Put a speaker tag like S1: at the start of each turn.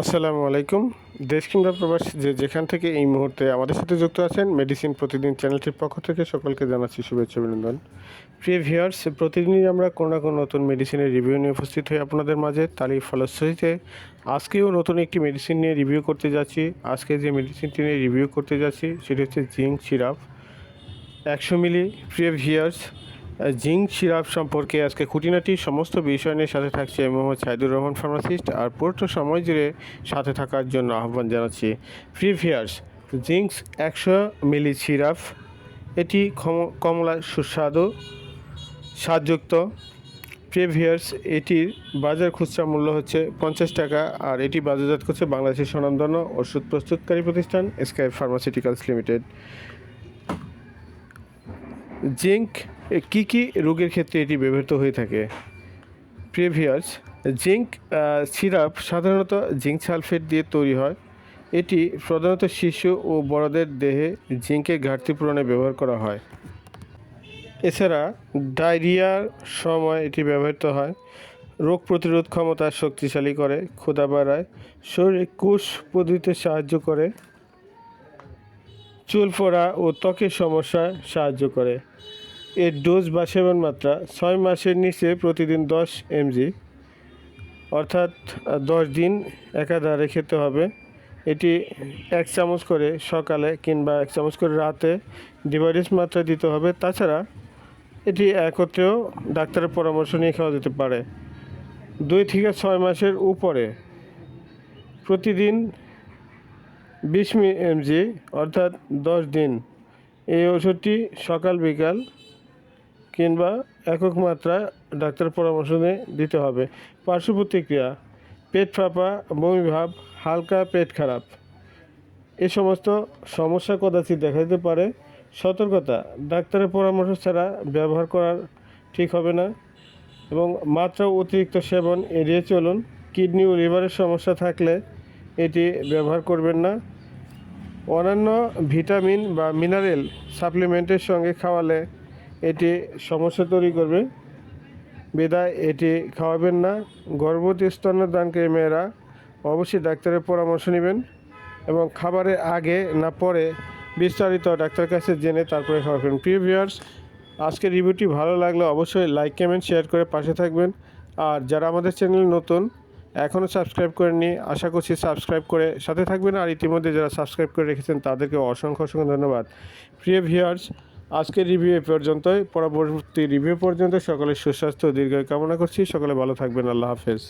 S1: আসসালামু আলাইকুম। দেশ কিংবা প্রবাস যে যেখান থেকে এই মুহূর্তে আমাদের সাথে যুক্ত আছেন মেডিসিন প্রতিদিন চ্যানেলটির পক্ষ থেকে সকলকে জানাচ্ছি শুভেচ্ছা, অভিনন্দন। প্রিয় ভিউয়ার্স, প্রতিদিনই আমরা কোনো না কোনো নতুন মেডিসিনের রিভিউ নিয়ে উপস্থিত হই আপনাদের মাঝে। তারই ফলশ্রুতিতে আজকেও নতুন একটি মেডিসিন নিয়ে রিভিউ করতে যাচ্ছি। আজকে যে মেডিসিনটি নিয়ে রিভিউ করতে যাচ্ছি, সেটি হচ্ছে জিঙ্ক সিরাপ একশো মিলি, প্রিয় ভিউয়ার্স জিঙ্ক সিরাপ সম্পর্কে আজকে খুঁটিনাটি সমস্ত বিষয় নিয়ে সাথে থাকছে মোহাম্মদ সাইদুর রহমান ফার্মাসিস্ট আর পুরোটা সময় জুড়ে সাথে থাকার জন্য আহ্বান জানাচ্ছি। প্রিভিয়ার্স জিঙ্কস একশো মিলি সিরাপ এটি কমলা সুস্বাদু, স্বাদযুক্ত। প্রিভিয়ার্স এটির বাজার খুচরা মূল্য হচ্ছে পঞ্চাশ টাকা আর এটি বাজারজাত করছে বাংলাদেশের স্বনামধন্য ওষুধ প্রস্তুতকারী প্রতিষ্ঠান স্কাই ফার্মাসিউটিক্যালস লিমিটেড। জিঙ্ক কী কী রোগের ক্ষেত্রে এটি ব্যবহৃত হয়ে থাকে? প্রিভিয়াস জিঙ্ক সিরাপ সাধারণত জিঙ্ক সালফেট দিয়ে তৈরি হয়। এটি প্রধানত শিশু ও বড়দের দেহে জিঙ্কের ঘাটতি পূরণে ব্যবহার করা হয়। এছাড়া ডায়রিয়ার সময় এটি ব্যবহৃত হয়। রোগ প্রতিরোধ ক্ষমতা শক্তিশালী করে, ক্ষুধা বাড়ায়, শরীরে কোষ পদ্ধতিতে সাহায্য করে, চুল পড়া ও ত্বকের সমস্যায় সাহায্য করে। এর ডোজ বা সেবন মাত্রা ছয় মাসের নিচে প্রতিদিন দশ এমজি, অর্থাৎ দশ দিন একাধারে খেতে হবে। এটি এক চামচ করে সকালে কিংবা এক চামচ করে রাতে ডিভাইডিস মাত্রা দিতে হবে। তাছাড়া, এটি একত্রেও ডাক্তারের পরামর্শ নিয়ে খাওয়া যেতে পারে। দুই থেকে ছয় মাসের উপরে প্রতিদিন বিশ এমজি, অর্থাৎ দশ দিন। এই ওষুধটি সকাল বিকাল কিংবা একক মাত্রায় ডাক্তার পরামর্শ নিয়ে দিতে হবে। পার্শ্ব প্রতিক্রিয়া, পেট ফাঁপা, বমি ভাব, হালকা পেট খারাপ। এ সমস্ত সমস্যা কদাচিৎ দেখা দিতে পারে। সতর্কতা, ডাক্তারের পরামর্শ ছাড়া ব্যবহার করার ঠিক হবে না এবং মাত্রা অতিরিক্ত সেবন এড়িয়ে চলুন। কিডনি ও লিভারের সমস্যা থাকলে এটি ব্যবহার করবেন না। অন্যান্য ভিটামিন বা মিনারেল সাপ্লিমেন্টের সঙ্গে খাওয়ালে এটি সমস্যা তৈরি করবে। বিদায়, এটি খাওয়াবেন না। গর্ভবতী স্তন্যদানকারী মেয়েরা অবশ্যই ডাক্তারের পরামর্শ নেবেন এবং খাবারের আগে না পরে বিস্তারিত ডাক্তার কাছে জেনে তারপরে খাওয়াবেন প্রিয় ভিউয়ার্স, আজকের রিভিউটি ভালো লাগলে অবশ্যই লাইক, কমেন্ট, শেয়ার করে পাশে থাকবেন। আর যারা আমাদের চ্যানেল নতুন, এখনও সাবস্ক্রাইব করেননি, আশা করছি সাবস্ক্রাইব করে সাথে থাকবেন। আর ইতিমধ্যে যারা সাবস্ক্রাইব করে রেখেছেন, তাদেরকে অসংখ্য অসংখ্য ধন্যবাদ। প্রিয় ভিউয়ার্স আজকের রিভিউ এ পর্যন্তই। পরবর্তী রিভিউ পর্যন্ত সকলের সুস্বাস্থ্য ও দীর্ঘায়ু কামনা করছি। সকলে ভালো থাকবেন। আল্লাহ হাফেজ।